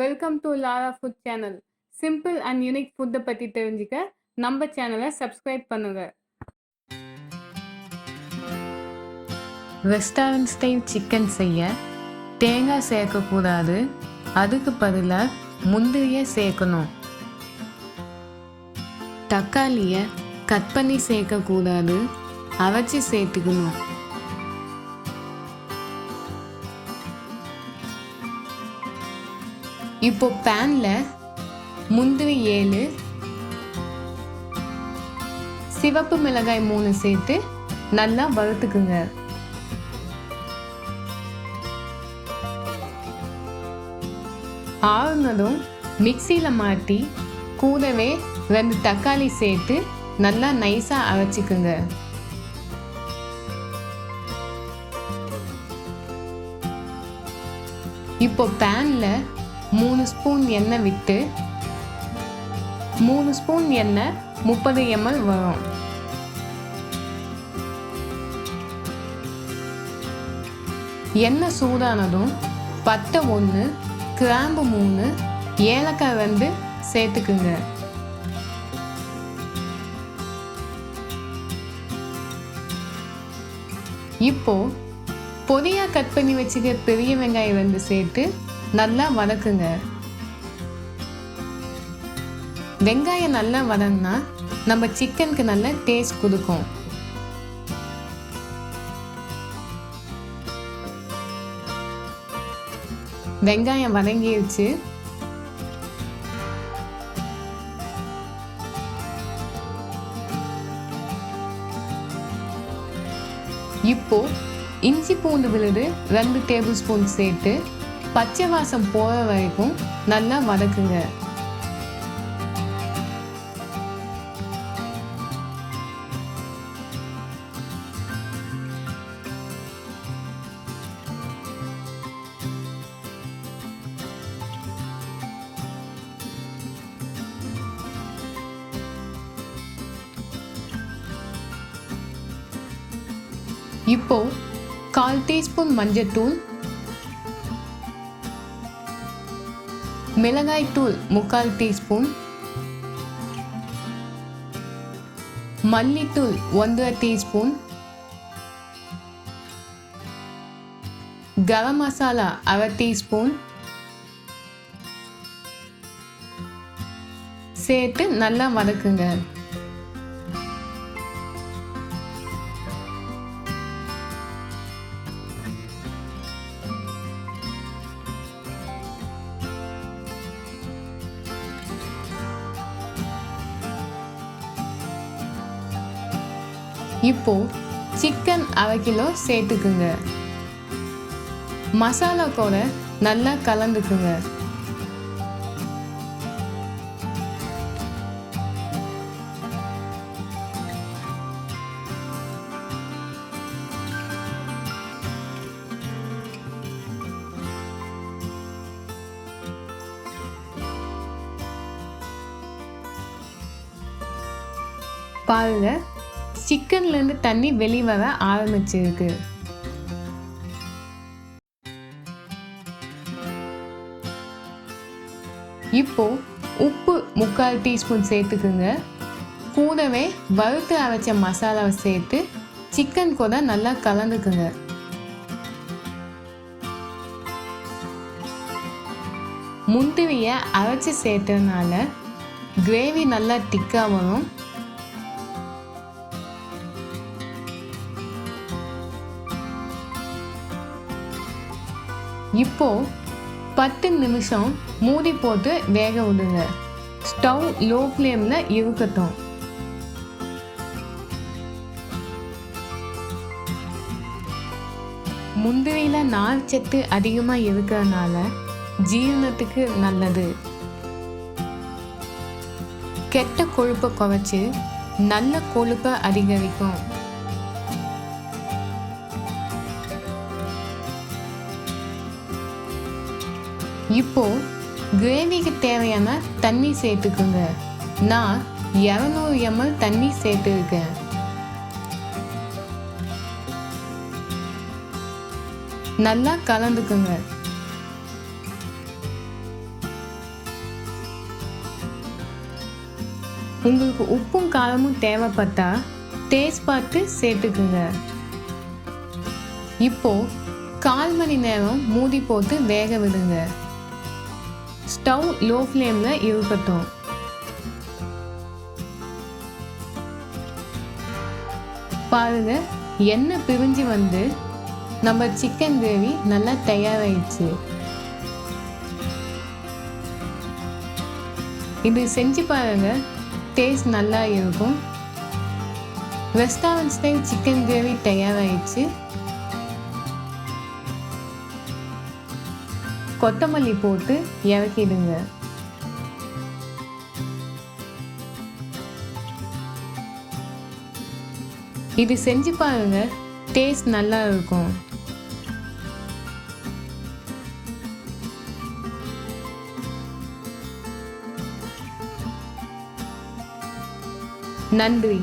Welcome to Lara food channel simple and unique ஃபுட்டை பற்றி தெரிஞ்சுக்க நம்ம சேனலை சப்ஸ்கிரைப் பண்ணுங்க. ரெஸ்டாரண்ட் ஸ்டைல் சிக்கன் செய்ய தேங்காய் சேர்க்கக்கூடாது. அதுக்கு பதிலாக முந்திரியை சேர்க்கணும். தக்காளியை கட் பண்ணி சேர்க்கக்கூடாது. அரைச்சி சேர்த்துக்கணும். இப்போ பேனில் முந்திரி ஏழு சிவப்பு மிளகாய் மூணு சேர்த்து நல்லா வறுத்துக்குங்க. ஆறுனதும் மிக்சியில் மாட்டி கூடவே ரெண்டு தக்காளி சேர்த்து நல்லா நைஸாக அரைச்சிக்குங்க. இப்போ பேனில் மூணு ஸ்பூன் எண்ணெய் விட்டு மூணு ஸ்பூன் எண்ணெய் முப்பது எம்எல் வரும். எண்ணெய் சூடானதும் பட்டை ஒன்று கிராம்பு மூணு ஏலக்காய் வந்து சேர்த்துக்குங்க. இப்போ பொடியா கட் பண்ணி வச்சுக்க பெரிய வெங்காயம் வந்து சேர்த்து நல்லா வதக்குங்க. வெங்காயம் நல்லா வதங்கினா நம்ம சிக்கனுக்கு நல்ல டேஸ்ட் கொடுக்கும். வெங்காயம் வதங்கிடுச்சு இப்போ இஞ்சி பூண்டு விழுது ரெண்டு டேபிள் ஸ்பூன் சேர்த்து பச்சை வாசம் போகிற வரைக்கும் நல்லா வதக்குங்க. இப்போ கால் டீஸ்பூன் மஞ்சத்தூள் மிளகாய் தூள் முக்கால் டீஸ்பூன். மல்லித்தூள் ஒன்றரை டீஸ்பூன். கரம் மசாலா அரை டீஸ்பூன். சேர்த்து நல்லா வதக்குங்க. இப்போ சிக்கன் அரை கிலோ சேர்த்துக்குங்க. மசாலா கூட நல்லா கலந்துக்குங்க. பாருங்கள் சிக்கன்லேருந்து தண்ணி வெளிவர ஆரம்பிச்சிருக்கு. இப்போ உப்பு முக்கால் டீஸ்பூன் சேர்த்துக்குங்க. கூடவே வறுத்து அரைச்ச மசாலாவை சேர்த்து சிக்கன் கூட நல்லா கலந்துக்குங்க. முந்திரியை அரைச்சி சேர்த்ததுனால கிரேவி நல்லா திக்காக வரும். இப்போ பத்து நிமிஷம் மூடி போட்டு வேக விடுங்க. ஸ்டவ் லோ ஃப்ளேமில் இருக்கட்டும். முந்திரியில் நார் சத்து அதிகமாக இருக்கிறதுனால ஜீரணத்துக்கு நல்லது. கெட்ட கொழுப்பை குறைச்சி நல்ல கொழுப்பை அதிகரிக்கும். இப்போது கிரேவிக்கு தேவையான தண்ணி சேர்த்துக்குங்க. நான் இரநூறு எம்எல் தண்ணி சேர்த்துருக்கேன். நல்லா கலந்துக்குங்க. உங்களுக்கு உப்பும் காரமும் தேவைப்பட்டா டேஸ்ட் பார்த்து சேர்த்துக்குங்க. இப்போ கால் மணி நேரம் மூடி போட்டு வேக விடுங்க. ஸ்டவ் லோ ஃப்ளேமில் இருக்கட்டும். பாருங்க எண்ணெய் பிரிஞ்சு வந்து நம்ம சிக்கன் கிரேவி நல்லா தயாராகிடுச்சு இது செஞ்சு பாருங்க டேஸ்ட் நல்லா இருக்கும். ரெஸ்டாரண்ட் ஸ்டைல் சிக்கன் கிரேவி தயாராகிடுச்சு கொத்தமல்லி போட்டு இறக்கிடுங்க. இது செஞ்சு பாருங்க டேஸ்ட் நல்லா இருக்கும். நன்றி.